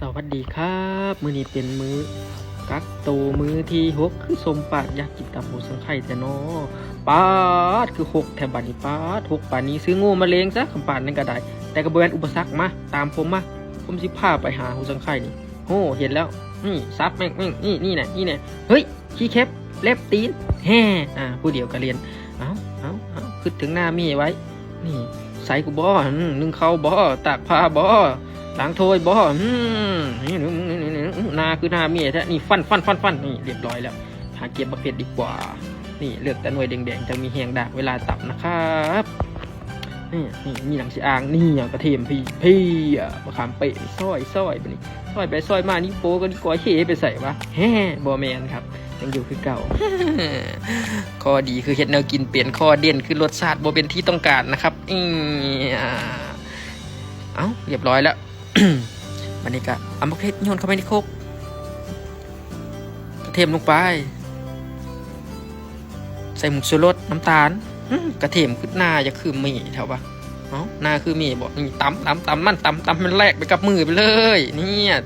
สวัสดีครับ มือนี้เป็นมือกักโตวมือที่หกคือสมปากอยากกินตับหมูสังไข่แต่นอปาดคือหกแถบบัดนี้ปาดหกป่านนี้ซื้องูมาเลี้ยงซะคำปานนั่นก็ได้ แต่กระเบือนอุปสรรคมาตามผมมาผมสิพาไปหาหูสังไข่นี่โอ้เห็นแล้วนี่ซับแม่งแม่งนี่นี่แน่นี่แน่เฮ้ยขี้แคบเล็บตีนแฮ่อ่าผู้เดียวก็เรียนเอาเอาเอาคิดถึงหน้ามีไว้ นี่ใส่กูบ่อนึ่งเข้าบ่ตากผ้าบ่ ล้างถ้วยบ่อืมนี่นี่นี่นี่นี่หนาคือหน้าเมียแท้นี่ฟันฟันฟันฟันนี่เรียบร้อยแล้ว หาเก็บบักเพ็ดดีกว่า นี่เลือกแต่หน่วยแดงๆจะมีแหงดากเวลาตับนะครับนี่นี่มีหนังสีอ่างนี่อะกระเทียมพี่พี่อะมะขามเปะซอยซอยไปนี่ซอยไปซอยมานี่โปก็นี่ก้อยเฮไปใส่วะแฮ่บอแมนครับยังอยู่คือเก่า ข้อดีคือเฮ็ดแนวกินเปลี่ยนข้อเด่นคือรสชาติบ่เป็นที่ต้องการนะครับอีอ่าเอ้าเรียบร้อยแล้ว มันนี่ก็เอามะเขือเทศโยนเข้าไปในโคกกระเทียมลงไป ใส่หมูชูรสน้ำตาลกระเทียมคือหน้าจะคือหมีเท่าปะเอ้าหน้าคือหมีบอกนี่ตำตำตำมันตำตำมันแลกไปกับมือไปเลย เนี่ย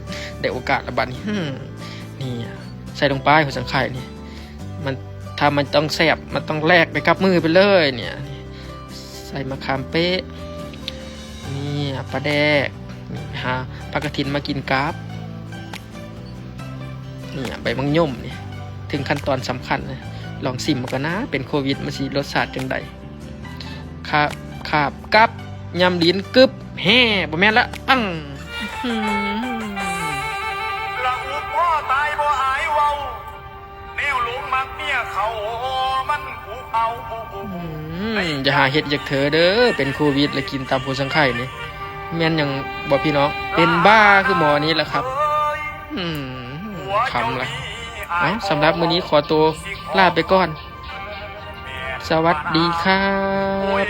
ได้โอกาสละบัดนี้อื้อนี่ใส่ลงไปหัวสังไข่นี่มันถ้ามันต้องแสบมันต้องแลกไปกับมือไปเลยเนี่ย ใส่มะขามเป๊ะนี่ปลาแดก นี่หาปลากระถินมากินกราบนี่ใบมังยมนี่ถึงขั้นตอนสำคัญนะลองสิมมากันนะ เป็นโควิดมันสิรสชาติจังใดขาบขาบกับยำลิ้นกึบแฮ่บ่แม่นละอังอื้อหือละอุกพ่อตายบ่อายเว้าแนวหลงมักเมียเขามันผูกเอาผูกผูกอืมอย่าหาเห็ดจากเธอเด้อเป็นโควิดแล้วกินตามโพสังไข่นี่ แม่นอย่างบอกพี่น้อง เป็นบ้าคือหมอนี้แหละครับ อืมคำละอ้าสำหรับมือนี้ขอตัวลาไปก่อน สวัสดีครับ